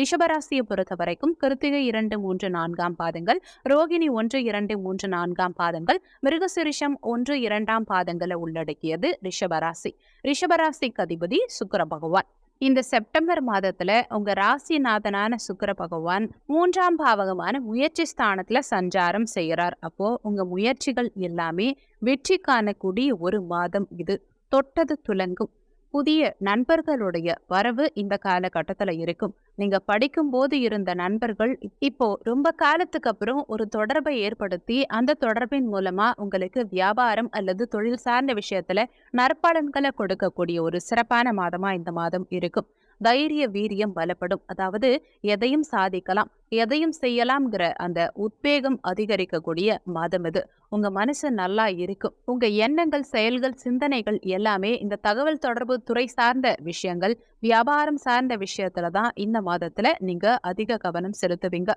ரிஷபராசியை பொறுத்த வரைக்கும் கிருத்திகை இரண்டு மூன்று நான்காம் பாதங்கள் ரோகிணி ஒன்று இரண்டு மூன்று நான்காம் பாதங்கள் மிருகசிரிஷம் ஒன்று இரண்டாம் பாதங்களை உள்ளடக்கியது ரிஷபராசி. ரிஷபராசிக்கு அதிபதி சுக்கர பகவான். இந்த செப்டம்பர் மாதத்துல உங்க ராசிநாதனான சுக்கர பகவான் மூன்றாம் பாவகமான முயற்சி ஸ்தானத்துல சஞ்சாரம் செய்கிறார் அப்போ உங்க முயற்சிகள் எல்லாமே வெற்றி காணக்கூடிய ஒரு மாதம் இது. தொட்டது துலங்கும். புதிய நண்பர்களுடைய வரவு இந்த காலகட்டத்துல இருக்கும். நீங்க படிக்கும் போது இருந்த நண்பர்கள் இப்போ ரொம்ப காலத்துக்கு அப்புறம் ஒரு தொடர்பை ஏற்படுத்தி அந்த தொடர்பின் மூலமா உங்களுக்கு வியாபாரம் அல்லது தொழில் சார்ந்த விஷயத்துல நற்பலன்களை கொடுக்கக்கூடிய ஒரு சிறப்பான மாதமா இந்த மாதம் இருக்கும். தைரிய வீரியம் பலப்படும். அதாவது எதையும் சாதிக்கலாம் எதையும் செய்யலாம்ங்கிற அந்த உத்வேகம் அதிகரிக்கக்கூடிய மாதம் இது. உங்க மனசு நல்லா இருக்கும். உங்க எண்ணங்கள் செயல்கள் சிந்தனைகள் எல்லாமே இந்த தகவல் தொடர்பு துறை சார்ந்த விஷயங்கள் வியாபாரம் சார்ந்த விஷயத்துல தான் இந்த மாதத்துல நீங்க அதிக கவனம் செலுத்துவீங்க.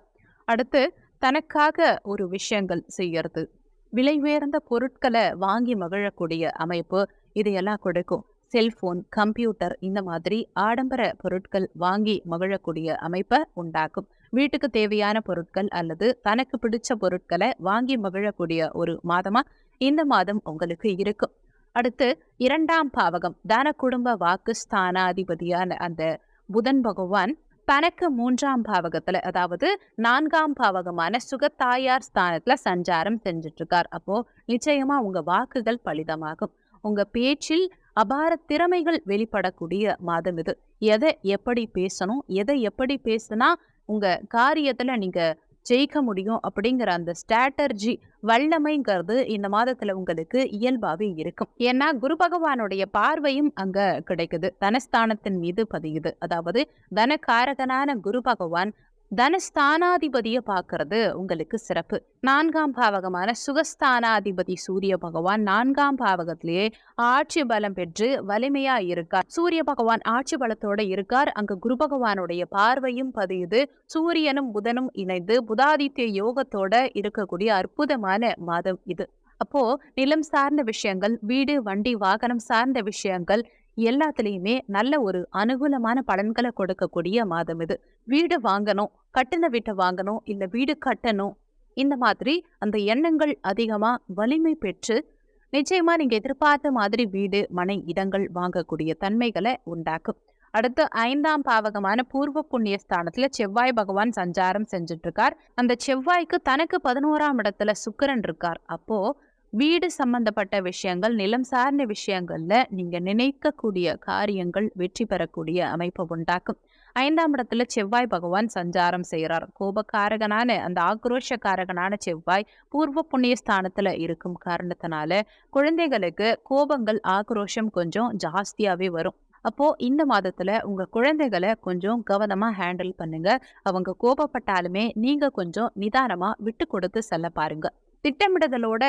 அடுத்து தனக்காக ஒரு விஷயங்கள் செய்யறது. விலை உயர்ந்த பொருட்களை வாங்கி மகிழக்கூடிய அமைப்பு இதையெல்லாம் கொடுக்கும். செல்போன் கம்ப்யூட்டர் இந்த மாதிரி ஆடம்பர பொருட்கள் வாங்கி மகிழக்கூடிய அமைப்பை உண்டாக்கும். வீட்டுக்கு தேவையான பொருட்கள் அல்லது தனக்கு பிடிச்ச பொருட்களை வாங்கி மகிழக்கூடிய ஒரு மாதமா இந்த மாதம் உங்களுக்கு இருக்கும். அடுத்து இரண்டாம் பாவகம் தன குடும்ப வாக்கு ஸ்தானாதிபதியான அந்த புதன் பகவான் தனக்கு மூன்றாம் பாவகத்துல அதாவது நான்காம் பாவகமான சுகத்தாயார் ஸ்தானத்துல சஞ்சாரம் செஞ்சுட்டு இருக்கார் அப்போ நிச்சயமா உங்க வாக்குகள் பலிதமாகும். உங்க பேச்சில் அபார திறமைகள் வெளிப்படக்கூடிய மாதம் இது. எதை எப்படி பேசணும்? எதை எப்படி பேசுனா உங்க காரியத்துல நீங்க ஜெயிக்க முடியும் அப்படிங்கிற அந்த ஸ்ட்ராட்டர்ஜி வல்லமைங்கிறது இந்த மாதத்துல உங்களுக்கு இயல்பாவே இருக்கும். ஏன்னா குரு பகவானுடைய பார்வையும் அங்க கிடைக்குது. தனஸ்தானத்தின் மீது பதியுது. அதாவது தனகாரகனான குரு பகவான் தனஸ்தானாதிபதியை பார்க்கறது உங்களுக்கு சிறப்பு. நான்காம் பாவகமான சுகஸ்தானாதிபதி சூரிய பகவான் நான்காம் பாவகத்திலேயே ஆட்சி பலம் பெற்று வலிமையா இருக்கார். சூரிய பகவான் ஆட்சி பலத்தோட இருக்கார். அங்க குரு பகவானுடைய பார்வையும் பதியுது. சூரியனும் புதனும் இணைந்து புதாதித்ய யோகத்தோட இருக்கக்கூடிய அற்புதமான மாதம் இது. அப்போ நிலம் சார்ந்த விஷயங்கள் வீடு வண்டி வாகனம் சார்ந்த விஷயங்கள் எல்லாத்துலேயுமே நல்ல ஒரு அனுகூலமான பலன்களை கொடுக்கக்கூடிய மாதம் இது. வீடு வாங்கணும். கட்டின வீட்டை வாங்கணும் இல்லை வீடு கட்டணும் இந்த மாதிரி அந்த எண்ணங்கள் அதிகமா வலிமை பெற்று நிச்சயமா நீங்க எதிர்பார்த்த மாதிரி வீடு மனை இடங்கள் வாங்கக்கூடிய தன்மைகளை உண்டாக்கும். அடுத்து ஐந்தாம் பாவகமான பூர்வ புண்ணிய ஸ்தானத்துல செவ்வாய் பகவான் சஞ்சாரம் செஞ்சுட்டு இருக்கார் அந்த செவ்வாய்க்கு தனக்கு பதினோராம் இடத்துல சுக்கரன் இருக்கார். அப்போ வீடு சம்பந்தப்பட்ட விஷயங்கள் நிலம் சார்ந்த விஷயங்கள்ல நீங்க நினைக்கக்கூடிய காரியங்கள் வெற்றி பெறக்கூடிய அமைப்பு உண்டாக்கும். ஐந்தாம் இடத்துல செவ்வாய் பகவான் சஞ்சாரம் செய்கிறார் கோபக்காரகனான அந்த ஆக்ரோஷக்காரகனான செவ்வாய் பூர்வ புண்ணிய ஸ்தானத்துல இருக்கும் காரணத்தினால குழந்தைகளுக்கு கோபங்கள் ஆக்ரோஷம் கொஞ்சம் ஜாஸ்தியாவே வரும். அப்போ இந்த மாதத்துல உங்க குழந்தைகளை கொஞ்சம் கவனமா ஹேண்டில் பண்ணுங்க. அவங்க கோபப்பட்டாலுமே நீங்க கொஞ்சம் நிதானமா விட்டு கொடுத்து செல்ல பாருங்க. திட்டமிடுதலோட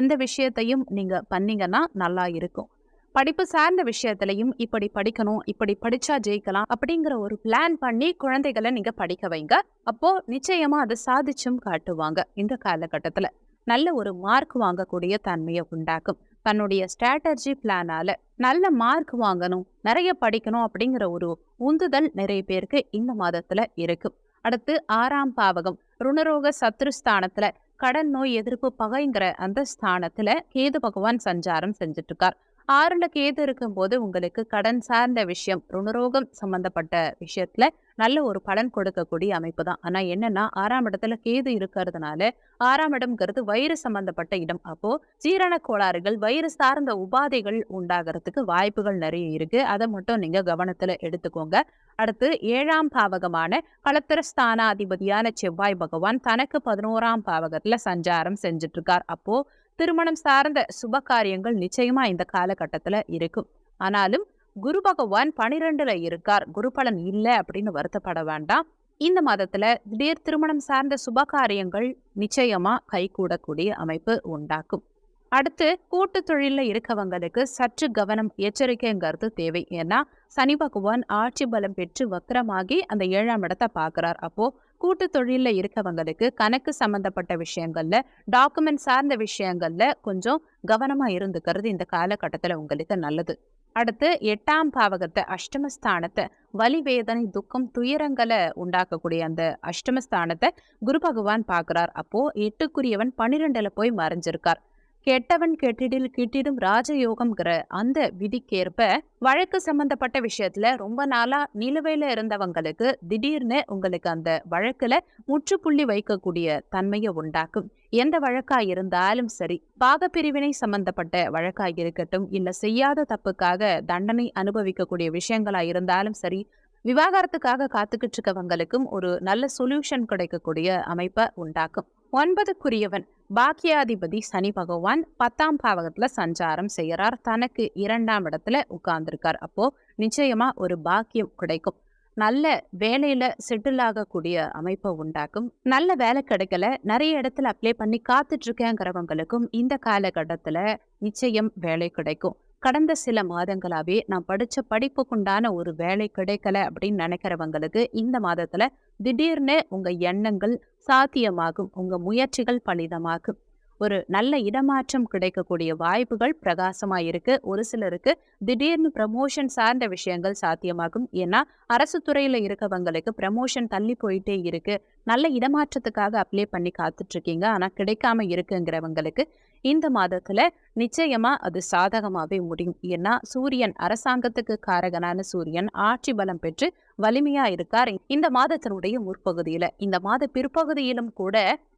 எந்த விஷயத்தையும் நீங்க பண்ணீங்கன்னா நல்லா இருக்கும். படிப்பு சார்ந்த விஷயத்திலையும் இப்படி படிக்கணும் இப்படி படிச்சா ஜெயிக்கலாம் அப்படிங்கிற ஒரு பிளான் பண்ணி குழந்தைகளை நீங்க படிக்க வைங்க. அப்போ நிச்சயமா அதை சாதிச்சும் காட்டுவாங்க இந்த காலகட்டத்துல. நல்ல ஒரு மார்க் வாங்கக்கூடிய தன்மையை உண்டாக்கும். தன்னுடைய ஸ்ட்ராட்டஜி பிளானால நல்ல மார்க் வாங்கணும் நிறைய படிக்கணும் அப்படிங்கிற ஒரு உந்துதல் நிறைய பேருக்கு இந்த மாதத்துல இருக்கும். அடுத்து ஆறாம் பாவகம் ருணரோக சத்ருஸ்தானத்துல கடன் நோய் எதிர்ப்பு பகைங்கிற அந்த ஸ்தானத்துல கேது பகவான் சஞ்சாரம் செஞ்சுட்டு இருக்கார் ஆறுல கேது இருக்கும்போது உங்களுக்கு கடன் சார்ந்த விஷயம் ருணரோகம் சம்பந்தப்பட்ட விஷயத்துல நல்ல ஒரு பலன் கொடுக்கக்கூடிய அமைப்பு தான். ஆனா என்னன்னா ஆறாம் இடத்துல கேது இருக்கிறதுனால ஆறாம் இடம்ங்கிறது வயிறு சம்பந்தப்பட்ட இடம். அப்போ ஜீரண கோளாறுகள் வயிறு சார்ந்த உபாதைகள் உண்டாகிறதுக்கு வாய்ப்புகள் நிறைய இருக்கு. அதை மட்டும் நீங்க கவனத்துல எடுத்துக்கோங்க. அடுத்து ஏழாம் பாவகமான களத்திர ஸ்தானாதிபதியான செவ்வாய் பகவான் தனக்கு பதினோராம் பாவகத்துல சஞ்சாரம் செஞ்சுட்டு இருக்கார். அப்போ திருமணம் சார்ந்த சுப காரியங்கள் நிச்சயமா இந்த காலகட்டத்துல இருக்கும். ஆனாலும் குரு பகவான் பனிரெண்டுல இருக்கார். குரு பலன் இல்லை அப்படின்னு வருத்தப்பட வேண்டாம். இந்த மாதத்துல திடீர் திருமணம் சார்ந்த சுப காரியங்கள் நிச்சயமா கைகூடக்கூடிய அமைப்பு உண்டாக்கும். அடுத்து கூட்டு தொழில இருக்கவங்களுக்கு சற்று கவனம் எச்சரிக்கைங்கிறது தேவை. ஏன்னா சனி பகவான் ஆட்சி பலம் பெற்று வக்கரமாகி அந்த ஏழாம் இடத்தை பார்க்கறார். அப்போது கூட்டு தொழிலில் இருக்கவங்களுக்கு கணக்கு சம்மந்தப்பட்ட விஷயங்களில் டாக்குமெண்ட் சார்ந்த விஷயங்களில் கொஞ்சம் கவனமாக இருந்துக்கிறது இந்த காலகட்டத்தில் உங்களுக்கு நல்லது. அடுத்து எட்டாம் பாவகத்தை அஷ்டமஸ்தானத்தை வலி வேதனை துக்கம் துயரங்களை உண்டாக்கக்கூடிய அந்த அஷ்டமஸ்தானத்தை குரு பகவான் பார்க்குறார். அப்போது எட்டுக்குரியவன் பன்னிரெண்டில் போய் மறைஞ்சிருக்கார். கெட்டவன் கெட்டிடில் கிட்டிடும் ராஜயோகம்ங்கிற அந்த விதிக்கேற்ப வழக்கு சம்பந்தப்பட்ட விஷயத்துல ரொம்ப நாளா நிலுவையில இருந்தவங்களுக்கு திடீர்னு உங்களுக்கு அந்த வழக்குல முற்றுப்புள்ளி வைக்கக்கூடிய தன்மையை உண்டாக்கும். எந்த வழக்கா இருந்தாலும் சரி பாகப்பிரிவினை சம்பந்தப்பட்ட வழக்கா இருக்கட்டும் இல்ல செய்யாத தப்புக்காக தண்டனை அனுபவிக்கக்கூடிய விஷயங்களா இருந்தாலும் சரி விவாகரத்துக்காக காத்துக்கிட்டு இருக்கவங்களுக்கும் ஒரு நல்ல சொல்யூஷன் கிடைக்கக்கூடிய அமைப்பை உண்டாக்கும். ஒன்பதுக்குரியவன். பாக்கியாதிபதி சனி பகவான் பத்தாம் பாவகத்துல சஞ்சாரம் செய்கிறார். தனக்கு இரண்டாம் இடத்துல உட்கார்ந்துருக்கார். அப்போ நிச்சயமா ஒரு பாக்கியம் கிடைக்கும். நல்ல வேலையில செட்டில் ஆகக்கூடிய அமைப்பை உண்டாக்கும். நல்ல வேலை கிடைக்கல நிறைய இடத்துல அப்ளை பண்ணி காத்துட்டு இருக்கேங்கிறவங்களுக்கும் இந்த காலகட்டத்துல நிச்சயம் வேலை கிடைக்கும். கடந்த சில மாதங்களாவே நான் படிச்ச படிப்புக்குண்டான ஒரு வேலை கிடைக்கல அப்படின்னு நினைக்கிறவங்களுக்கு இந்த மாதத்துல திடீர்னு உங்க எண்ணங்கள் சாத்தியமாகும் உங்க முயற்சிகள் பலிதமாகும். ஒரு நல்ல இடமாற்றம் கிடைக்கக்கூடிய வாய்ப்புகள் பிரகாசமா இருக்கு. ஒரு சிலருக்கு திடீர்னு ப்ரமோஷன் சார்ந்த விஷயங்கள் சாத்தியமாகும். ஏன்னா அரசு துறையில இருக்கவங்களுக்கு ப்ரமோஷன் தள்ளி போயிட்டே இருக்கு. நல்ல இடமாற்றத்துக்காக அப்ளை பண்ணி காத்துட்ருக்கீங்க ஆனால் கிடைக்காம இருக்குங்கிறவங்களுக்கு இந்த மாதத்துல நிச்சயமா அது சாதகமாவே முடியும். ஏன்னா சூரியன் அரசாங்கத்துக்கு காரகனான சூரியன் ஆட்சி பலம் பெற்று வலிமையா இருக்கார் இந்த மாதத்தினுடைய முற்பகுதியில. இந்த மாத பிற்பகுதியிலும் கூட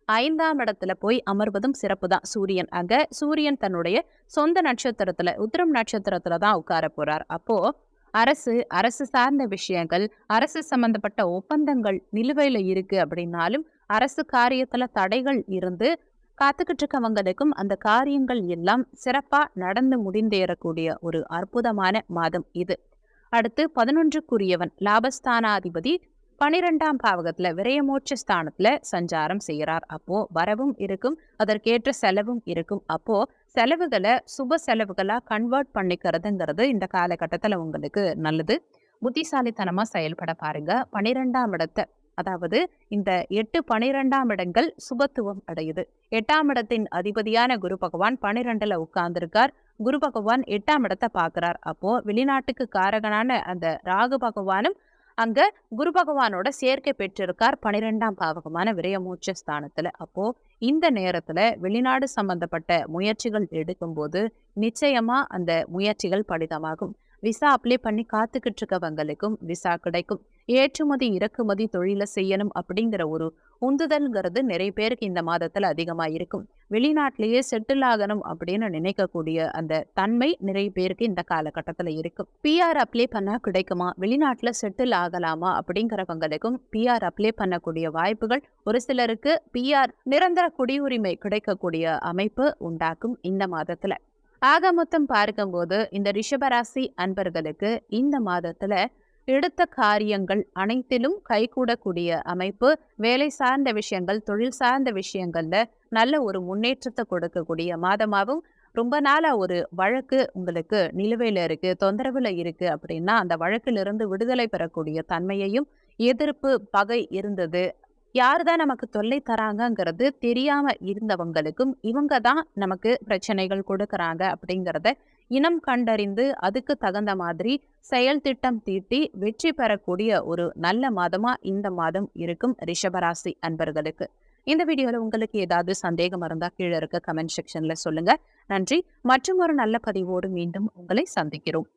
ஐந்தாம் இடத்துல போய் அமர்வதும் சிறப்பு தான் சூரியன் அங்க சூரியன் தன்னுடைய சொந்த நட்சத்திரத்துல உத்திரம் நட்சத்திரத்துல தான் உட்கார போறார். அப்போ அரசு அரசு சார்ந்த விஷயங்கள் அரசு சம்பந்தப்பட்ட ஒப்பந்தங்கள் நிலுவையில இருக்கு அப்படின்னாலும் அரசு காரியத்துல தடைகள் இருந்து காத்துக்கிட்டு இருக்கவங்களுக்கும் அந்த காரியங்கள் எல்லாம் சிறப்பா நடந்து முடிந்தேறக்கூடிய ஒரு அற்புதமான மாதம் இது. அடுத்து பதினொன்றுக்குரியவன் லாபஸ்தானாதிபதி பனிரெண்டாம் பாவகத்துல விரயமோட்ச ஸ்தானத்துல சஞ்சாரம் செய்கிறார். அப்போ வரவும் இருக்கும் அதற்கேற்ற செலவும் இருக்கும். அப்போ செலவுகளை சுப செலவுகளா கன்வெர்ட் பண்ணிக்கிறதுங்கிறது இந்த காலகட்டத்துல உங்களுக்கு நல்லது. புத்திசாலித்தனமா செயல்பட பாருங்க. பனிரெண்டாம் இடத்தை அதாவது இந்த எட்டு பனிரெண்டாம் இடங்கள் சுபத்துவம் அடையுது. எட்டாம் இடத்தின் அதிபதியான குரு பகவான் பனிரெண்டுல உட்கார்ந்திருக்கார். குரு பகவான் எட்டாம் இடத்தை பார்க்கிறார். அப்போ வெளிநாட்டுக்கு காரகனான அந்த ராகு பகவானும் அங்க குரு பகவானோட சேர்க்கை பெற்றிருக்கார் பனிரெண்டாம் பாவகமான விரயமூச்ச ஸ்தானத்துல. அப்போ இந்த நேரத்துல வெளிநாடு சம்பந்தப்பட்ட முயற்சிகள் எடுக்கும்போது நிச்சயமா அந்த முயற்சிகள் பலிதமாகும். விசா அப்ளை பண்ணி காத்துக்கிட்டு இருக்கவங்களுக்கும் விசா கிடைக்கும் ஏற்றுமதி இறக்குமதி தொழில செய்யணும் அப்படிங்கிற ஒரு உந்துதல்ங்கிறது நிறைய பேருக்கு இந்த மாதத்துல அதிகமா இருக்கும் வெளிநாட்டிலேயே செட்டில் ஆகணும் அப்படின்னு நினைக்கக்கூடிய அந்த தன்மை நிறைய பேருக்கு இந்த காலகட்டத்துல இருக்கும். பிஆர் அப்ளை பண்ணா கிடைக்குமா? வெளிநாட்டுல செட்டில் ஆகலாமா? அப்படிங்கிறவங்களுக்கும் பிஆர் அப்ளை பண்ணக்கூடிய வாய்ப்புகள் ஒரு சிலருக்கு பிஆர் நிரந்தர குடியுரிமை கிடைக்கக்கூடிய அமைப்பு உண்டாக்கும் இந்த மாதத்துல. ஆக மொத்தம் பார்க்கும்போது இந்த ரிஷபராசி அன்பர்களுக்கு இந்த மாதத்துல எடுத்த காரியங்கள் அனைத்திலும் கைகூடக்கூடிய அமைப்பு வேலை சார்ந்த விஷயங்கள் தொழில் சார்ந்த விஷயங்கள்ல நல்ல ஒரு முன்னேற்றத்தை கொடுக்கக்கூடிய மாதமாகவும் ரொம்ப நாளா ஒரு வழக்கு உங்களுக்கு நிலுவையில இருக்கு தொந்தரவுல இருக்கு அப்படின்னா அந்த வழக்கிலிருந்து விடுதலை பெறக்கூடிய தன்மையையும் எதிர்ப்பு பகை இருந்தது யார் தான் நமக்கு தொல்லை தராங்கங்கிறது தெரியாம இருந்தவங்களுக்கும் இவங்க தான் நமக்கு பிரச்சனைகள் கொடுக்கறாங்க அப்படிங்கிறத இனம் கண்டறிந்து அதுக்கு தகுந்த மாதிரி செயல் திட்டம் தீட்டி வெற்றி பெறக்கூடிய ஒரு நல்ல மாதமா இந்த மாதம் இருக்கும் ரிஷபராசி அன்பர்களுக்கு. இந்த வீடியோல உங்களுக்கு ஏதாவது சந்தேகம் இருந்தா கீழே இருக்க கமெண்ட் செக்ஷன்ல சொல்லுங்க. நன்றி. மற்றும் ஒரு நல்ல பதிவோடு மீண்டும் உங்களை சந்திக்கிறோம்.